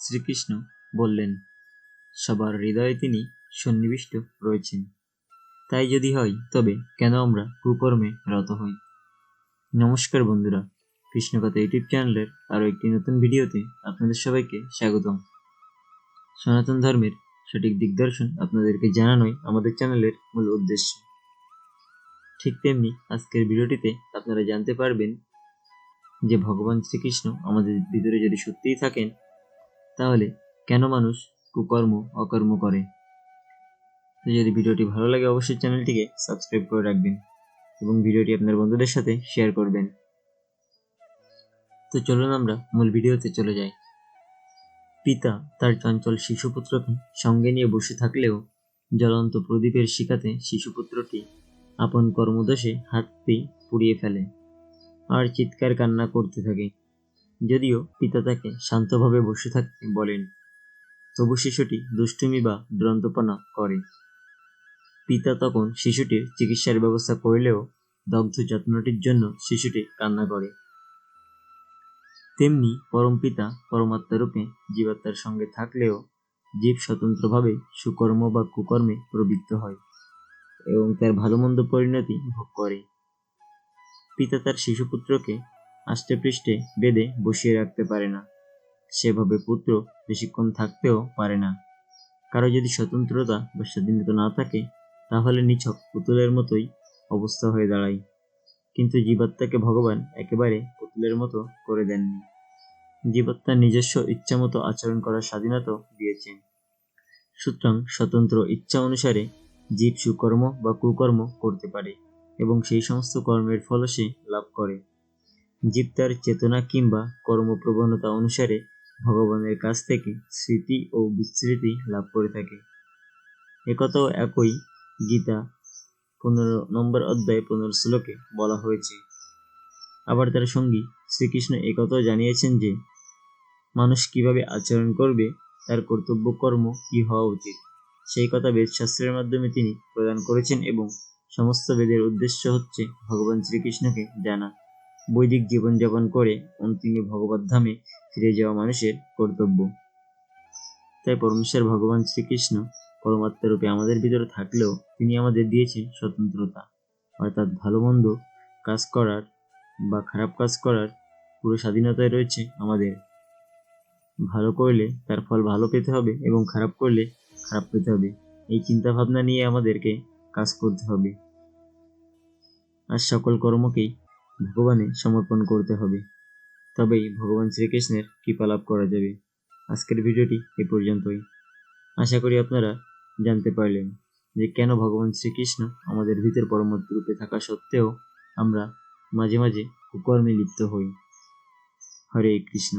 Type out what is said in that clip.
শ্রীকৃষ্ণ বললেন, সবার হৃদয়ে তিনি সন্নিবিষ্ট রয়েছেন। তাই যদি হয়, তবে কেন আমরা কুকর্মে রত হই? নমস্কার বন্ধুরা কৃষ্ণকথা ইউটিউব চ্যানেলের আরও একটি নতুন ভিডিওতে আপনাদের সবাইকে স্বাগতম। সনাতন ধর্মের সঠিক দিগদর্শন আপনাদেরকে জানানোই আমাদের চ্যানেলের মূল উদ্দেশ্য। ঠিক তেমনি আজকের ভিডিওটিতে আপনারা জানতে পারবেন যে ভগবান শ্রীকৃষ্ণ আমাদের ভিতরে যদি সত্যিই থাকেন তাহলে কেন মানুষ কুকর্ম, অকর্ম করে? তো যদি ভিডিওটি ভালো লাগে, অবশ্যই চ্যানেলটিকে সাবস্ক্রাইব করে রাখবেন এবং ভিডিওটি আপনার বন্ধুদের সাথে শেয়ার করবেন। তো চলুন আমরা মূল ভিডিওতে চলে যাই। পিতা তার চঞ্চল শিশুপুত্রকে সঙ্গে নিয়ে বসে থাকলেও জ্বলন্ত প্রদীপের শিখাতে শিশুপুত্রটি আপন কর্মদোষে হাতটি পুড়িয়ে ফেলে। আর চিৎকার কান্না করতে থাকে। যদিও পিতা তাকে শান্তভাবে বসে থাকতে বলেন। তবু শিশুটি দুষ্টুমি বা দুরন্তপনা করে। পিতা তখন শিশুটির চিকিৎসার ব্যবস্থা করলেও দগ্ধ যত্নটির জন্য শিশুটি কান্না করে। তেমনি পরম পরমপিতা পরমাত্মারূপে জীবাত্মার সঙ্গে থাকলেও জীব স্বতন্ত্রভাবে সুকর্ম বা কুকর্মে প্রবৃত্ত হয় এবং তার ভালো মন্দ পরিণতি ভোগ করে। পিতা তার শিশুপুত্রকে আষ্টে পৃষ্ঠে বেঁধে বসিয়ে রাখতে পারে না। সেভাবে পুত্র বেশিক্ষণ থাকতেও পারে না। কারও যদি স্বতন্ত্রতা বা স্বাধীনতা না থাকে, তাহলে নিছক পুতুলের মতোই অবস্থা হয়ে দাঁড়ায়। কিন্তু জীবাত্মাকে ভগবান একেবারে পুতুলের মতো করে দেননি। জীবাত্মার নিজস্ব ইচ্ছামতো আচরণ করার স্বাধীনতা দিয়েছেন। সুতরাং স্বতন্ত্র ইচ্ছা অনুসারে জীব সুকর্ম বা কুকর্ম করতে পারে এবং সেই সমস্ত কর্মের ফল সে লাভ করে। জীব তার চেতনা কিংবা কর্মপ্রবণতা অনুসারে ভগবানের কাছ থেকে স্মৃতি ও বিস্মৃতি লাভ করে থাকে। একথাও একই গীতা পনেরো নম্বর অধ্যায় পনেরো শ্লোকে বলা হয়েছে। আবার তার সঙ্গী শ্রীকৃষ্ণ একথাও জানিয়েছেন যে, মানুষ কীভাবে আচরণ করবে, তার কর্তব্য কর্ম কি হওয়া উচিত? সেই কথা বেদশাস্ত্রের মাধ্যমে তিনি প্রদান করেছেন এবং সমস্ত বেদের উদ্দেশ্য হচ্ছে ভগবান শ্রীকৃষ্ণকে জানা। বৈদিক জীবনযাপন করে অন্তিমে ভগবত ধামে ফিরে যাওয়া মানুষের কর্তব্য। তাই পরমেশ্বর ভগবান শ্রীকৃষ্ণ পরমাত্মা রূপে আমাদের ভিতরে থাকলেও তিনি আমাদের দিয়েছেন স্বতন্ত্রতা। অর্থাৎ ভালো মন্দ কাজ করার বা খারাপ কাজ করার পুরো স্বাধীনতায় রয়েছে আমাদের। ভালো করলে তার ফল ভালো পেতে হবে এবং খারাপ করলে খারাপ পেতে হবে। এই চিন্তা ভাবনা নিয়ে আমাদেরকে কাজ করতে হবে। আর সকল কর্মকেই ভগবানে সমর্পণ করতে হবে। তবেই ভগবান শ্রীকৃষ্ণের কৃপা লাভ করা যাবে। আজকের ভিডিওটি এ পর্যন্তই। আশা করি আপনারা জানতে পারলেন যে কেন ভগবান শ্রীকৃষ্ণ আমাদের ভিতর পরমাত্ম রূপে থাকা সত্ত্বেও আমরা মাঝে মাঝে কুকর্মে লিপ্ত হই। হরে কৃষ্ণ।